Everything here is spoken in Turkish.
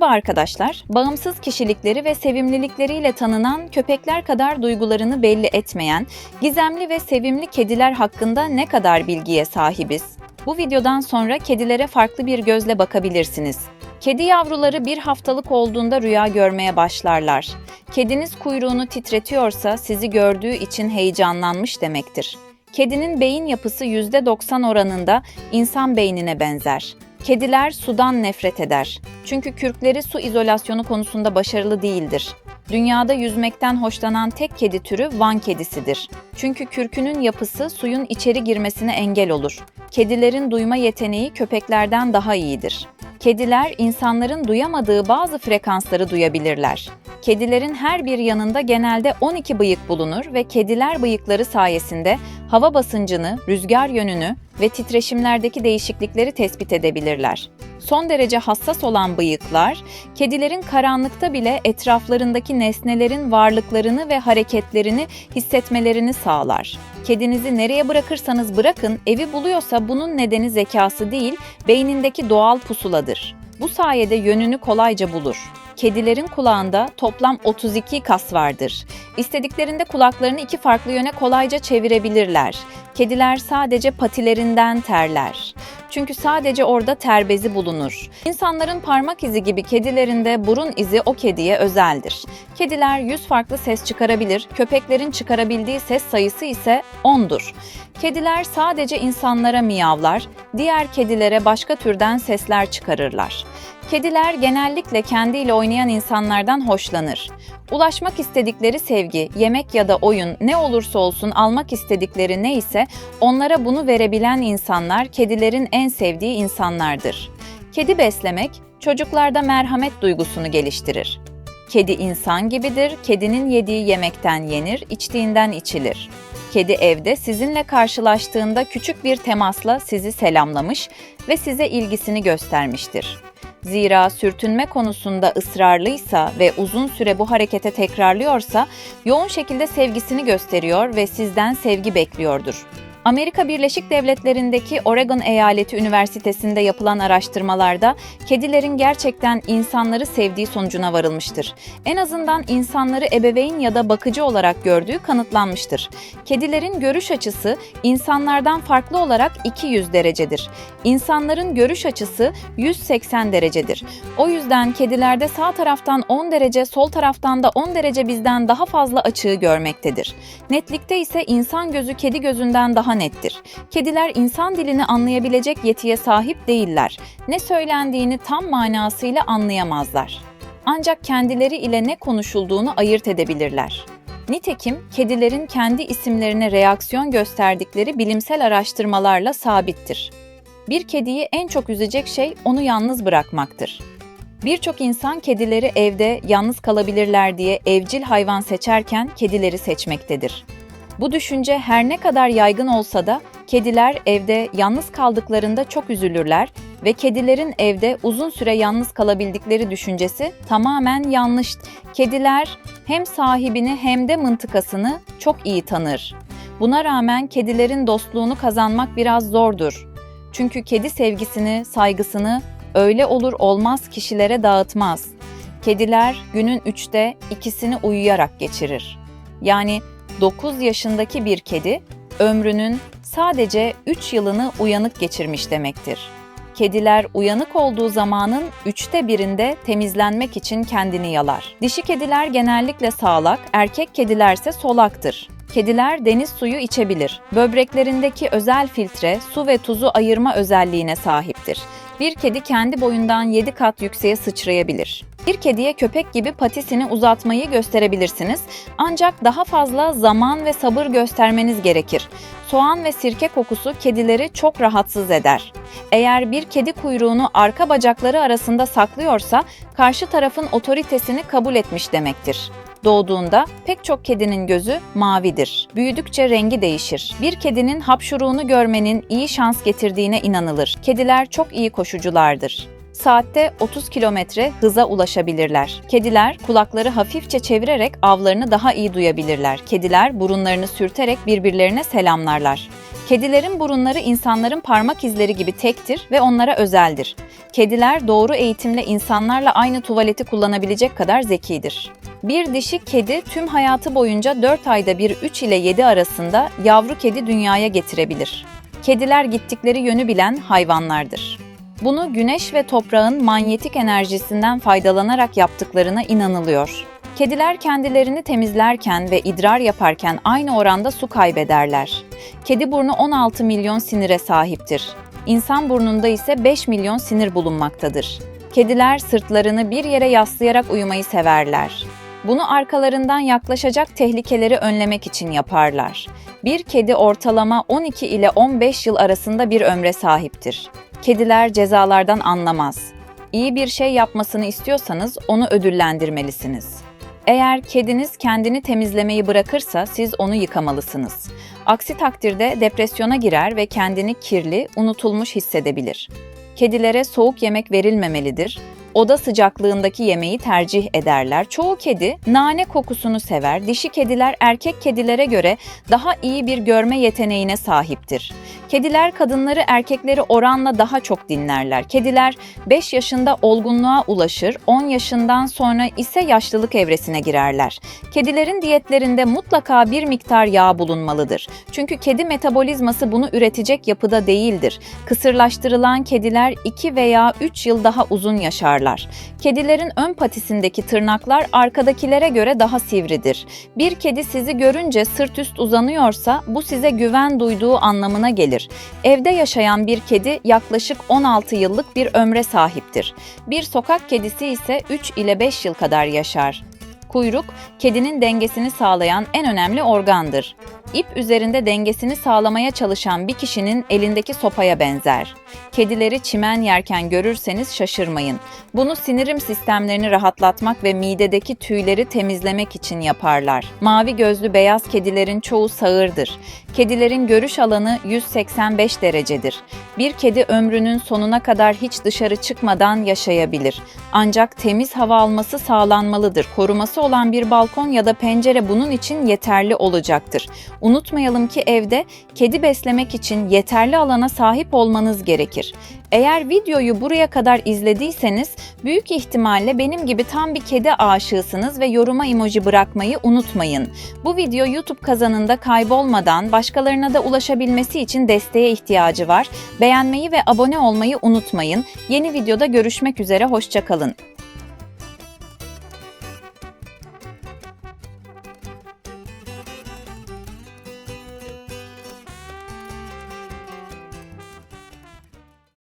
Merhaba arkadaşlar. Bağımsız kişilikleri ve sevimlilikleriyle tanınan köpekler kadar duygularını belli etmeyen, gizemli ve sevimli kediler hakkında ne kadar bilgiye sahibiz? Bu videodan sonra kedilere farklı bir gözle bakabilirsiniz. Kedi yavruları bir haftalık olduğunda rüya görmeye başlarlar. Kediniz kuyruğunu titretiyorsa sizi gördüğü için heyecanlanmış demektir. Kedinin beyin yapısı %90 oranında insan beynine benzer. Kediler sudan nefret eder. Çünkü kürkleri su izolasyonu konusunda başarılı değildir. Dünyada yüzmekten hoşlanan tek kedi türü Van kedisidir. Çünkü kürkünün yapısı suyun içeri girmesine engel olur. Kedilerin duyma yeteneği köpeklerden daha iyidir. Kediler insanların duyamadığı bazı frekansları duyabilirler. Kedilerin her bir yanında genelde 12 bıyık bulunur ve kediler bıyıkları sayesinde hava basıncını, rüzgar yönünü ve titreşimlerdeki değişiklikleri tespit edebilirler. Son derece hassas olan bıyıklar, kedilerin karanlıkta bile etraflarındaki nesnelerin varlıklarını ve hareketlerini hissetmelerini sağlar. Kedinizi nereye bırakırsanız bırakın, evi buluyorsa bunun nedeni zekası değil, beynindeki doğal pusuladır. Bu sayede yönünü kolayca bulur. Kedilerin kulağında toplam 32 kas vardır. İstediklerinde kulaklarını iki farklı yöne kolayca çevirebilirler. Kediler sadece patilerinden terler. Çünkü sadece orada ter bezi bulunur. İnsanların parmak izi gibi kedilerinde burun izi o kediye özeldir. Kediler 100 farklı ses çıkarabilir, köpeklerin çıkarabildiği ses sayısı ise 10'dur. Kediler sadece insanlara miyavlar, diğer kedilere başka türden sesler çıkarırlar. Kediler genellikle kendiyle oynayan insanlardan hoşlanır. Ulaşmak istedikleri sevgi, yemek ya da oyun ne olursa olsun almak istedikleri neyse onlara bunu verebilen insanlar kedilerin en sevdiği insanlardır. Kedi beslemek çocuklarda merhamet duygusunu geliştirir. Kedi insan gibidir, kedinin yediği yemekten yenir, içtiğinden içilir. Kedi evde sizinle karşılaştığında küçük bir temasla sizi selamlamış ve size ilgisini göstermiştir. Zira sürtünme konusunda ısrarlıysa ve uzun süre bu harekete tekrarlıyorsa yoğun şekilde sevgisini gösteriyor ve sizden sevgi bekliyordur. Amerika Birleşik Devletleri'ndeki Oregon Eyaleti Üniversitesi'nde yapılan araştırmalarda kedilerin gerçekten insanları sevdiği sonucuna varılmıştır. En azından insanları ebeveyn ya da bakıcı olarak gördüğü kanıtlanmıştır. Kedilerin görüş açısı insanlardan farklı olarak 200 derecedir. İnsanların görüş açısı 180 derecedir. O yüzden kedilerde sağ taraftan 10 derece, sol taraftan da 10 derece bizden daha fazla açığı görmektedir. Netlikte ise insan gözü kedi gözünden daha nettir. Kediler insan dilini anlayabilecek yetiye sahip değiller. Ne söylendiğini tam manasıyla anlayamazlar. Ancak kendileri ile ne konuşulduğunu ayırt edebilirler. Nitekim kedilerin kendi isimlerine reaksiyon gösterdikleri bilimsel araştırmalarla sabittir. Bir kediyi en çok üzecek şey onu yalnız bırakmaktır. Birçok insan kedileri evde yalnız kalabilirler diye evcil hayvan seçerken kedileri seçmektedir. Bu düşünce her ne kadar yaygın olsa da kediler evde yalnız kaldıklarında çok üzülürler ve kedilerin evde uzun süre yalnız kalabildikleri düşüncesi tamamen yanlış. Kediler hem sahibini hem de mıntıkasını çok iyi tanır. Buna rağmen kedilerin dostluğunu kazanmak biraz zordur. Çünkü kedi sevgisini, saygısını öyle olur olmaz kişilere dağıtmaz. Kediler günün üçte ikisini uyuyarak geçirir. Yani 9 yaşındaki bir kedi ömrünün sadece 3 yılını uyanık geçirmiş demektir. Kediler uyanık olduğu zamanın üçte birinde temizlenmek için kendini yalar. Dişi kediler genellikle sağlak, erkek kedilerse solaktır. Kediler deniz suyu içebilir. Böbreklerindeki özel filtre su ve tuzu ayırma özelliğine sahiptir. Bir kedi kendi boyundan 7 kat yükseğe sıçrayabilir. Bir kediye köpek gibi patisini uzatmayı gösterebilirsiniz ancak daha fazla zaman ve sabır göstermeniz gerekir. Soğan ve sirke kokusu kedileri çok rahatsız eder. Eğer bir kedi kuyruğunu arka bacakları arasında saklıyorsa karşı tarafın otoritesini kabul etmiş demektir. Doğduğunda pek çok kedinin gözü mavidir. Büyüdükçe rengi değişir. Bir kedinin hapşuruğunu görmenin iyi şans getirdiğine inanılır. Kediler çok iyi koşuculardır. Saatte 30 kilometre hıza ulaşabilirler. Kediler kulakları hafifçe çevirerek avlarını daha iyi duyabilirler. Kediler burunlarını sürterek birbirlerine selamlarlar. Kedilerin burunları insanların parmak izleri gibi tektir ve onlara özeldir. Kediler doğru eğitimle insanlarla aynı tuvaleti kullanabilecek kadar zekidir. Bir dişi kedi tüm hayatı boyunca 4 ayda bir 3 ile 7 arasında yavru kedi dünyaya getirebilir. Kediler gittikleri yönü bilen hayvanlardır. Bunu güneş ve toprağın manyetik enerjisinden faydalanarak yaptıklarına inanılıyor. Kediler kendilerini temizlerken ve idrar yaparken aynı oranda su kaybederler. Kedi burnu 16 milyon sinire sahiptir. İnsan burnunda ise 5 milyon sinir bulunmaktadır. Kediler sırtlarını bir yere yaslayarak uyumayı severler. Bunu arkalarından yaklaşacak tehlikeleri önlemek için yaparlar. Bir kedi ortalama 12 ile 15 yıl arasında bir ömre sahiptir. Kediler cezalardan anlamaz. İyi bir şey yapmasını istiyorsanız onu ödüllendirmelisiniz. Eğer kediniz kendini temizlemeyi bırakırsa siz onu yıkamalısınız. Aksi takdirde depresyona girer ve kendini kirli, unutulmuş hissedebilir. Kedilere soğuk yemek verilmemelidir. Oda sıcaklığındaki yemeği tercih ederler. Çoğu kedi nane kokusunu sever. Dişi kediler erkek kedilere göre daha iyi bir görme yeteneğine sahiptir. Kediler kadınları erkekleri oranla daha çok dinlerler. Kediler 5 yaşında olgunluğa ulaşır, 10 yaşından sonra ise yaşlılık evresine girerler. Kedilerin diyetlerinde mutlaka bir miktar yağ bulunmalıdır. Çünkü kedi metabolizması bunu üretecek yapıda değildir. Kısırlaştırılan kediler 2 veya 3 yıl daha uzun yaşarlar. Kedilerin ön patisindeki tırnaklar arkadakilere göre daha sivridir. Bir kedi sizi görünce sırt üst uzanıyorsa bu size güven duyduğu anlamına gelir. Evde yaşayan bir kedi yaklaşık 16 yıllık bir ömre sahiptir. Bir sokak kedisi ise 3 ile 5 yıl kadar yaşar. Kuyruk, kedinin dengesini sağlayan en önemli organdır. İp üzerinde dengesini sağlamaya çalışan bir kişinin elindeki sopaya benzer. Kedileri çimen yerken görürseniz şaşırmayın. Bunu sinirim sistemlerini rahatlatmak ve midedeki tüyleri temizlemek için yaparlar. Mavi gözlü beyaz kedilerin çoğu sağırdır. Kedilerin görüş alanı 185 derecedir. Bir kedi ömrünün sonuna kadar hiç dışarı çıkmadan yaşayabilir. Ancak temiz hava alması sağlanmalıdır. Koruması olan bir balkon ya da pencere bunun için yeterli olacaktır. Unutmayalım ki evde kedi beslemek için yeterli alana sahip olmanız gerekir. Eğer videoyu buraya kadar izlediyseniz büyük ihtimalle benim gibi tam bir kedi aşığısınız ve yoruma emoji bırakmayı unutmayın. Bu video YouTube kazanında kaybolmadan başkalarına da ulaşabilmesi için desteğe ihtiyacı var. Beğenmeyi ve abone olmayı unutmayın. Yeni videoda görüşmek üzere, hoşçakalın.